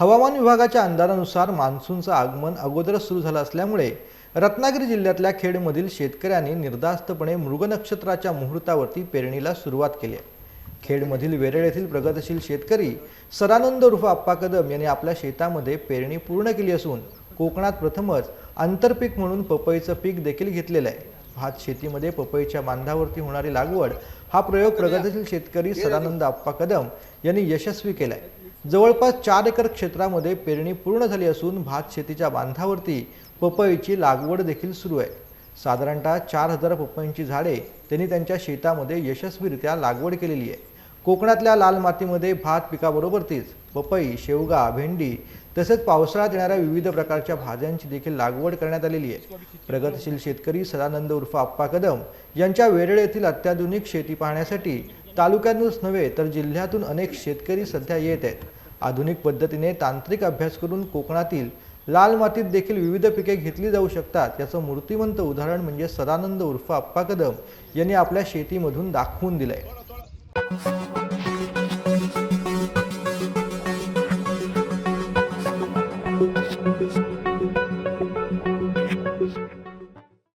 हवामान विभागाच्या अंदाजानुसार मान्सूनचं आगमन अगोदरच सुरू झालं असल्यामुळे रत्नागिरी जिल्ह्यातल्या खेडमधील शेतकऱ्यांनी निर्धास्तपणे मृग नक्षत्राच्या मुहूर्तावरती पेरणीला सुरुवात केली आहे. खेडमधील वेरळ येथील प्रगतशील शेतकरी सदानंद उर्फ आप्पा कदम यांनी आपल्या शेतामध्ये पेरणी पूर्ण केली असून कोकणात प्रथमच आंतरपीक म्हणून पपईचं पीक देखील घेतलेलं आहे. भात शेतीमध्ये पपईच्या बांधावरती होणारी लागवड हा प्रयोग प्रगतशील शेतकरी सदानंद आप्पा कदम यांनी यशस्वी केलाय. जवळपास चार एकर क्षेत्रामध्ये पेरणी पूर्ण झाली असून भात शेतीच्या बांधावरती पपईची लागवड देखील सुरू आहे. साधारणतः चार हजार पपईंची झाडे त्यांनी त्यांच्या शेतामध्ये यशस्वीरित्या लागवड केलेली आहे. कोकणातल्या लाल मातीमध्ये भात पिकाबरोबरतीच पपई शेवगा भेंडी तसेच पावसाळ्यात येणाऱ्या विविध प्रकारच्या भाज्यांची देखील लागवड करण्यात आलेली आहे. प्रगतशील शेतकरी सदानंद उर्फ आप्पा कदम यांच्या वेरळ येथील अत्याधुनिक शेती पाहण्यासाठी तालुक्यातूनच नव्हे तर जिल्ह्यातून अनेक शेतकरी सध्या येत आहेत. आधुनिक पद्धतीने तांत्रिक अभ्यास करून कोकणातील लाल मातीत देखील विविध पिके घेतली जाऊ शकतात. याचं मूर्तिमंत उदाहरण म्हणजे सदानंद उर्फ आप्पा कदम यांनी आपल्या शेतीमधून दाखवून दिलंय.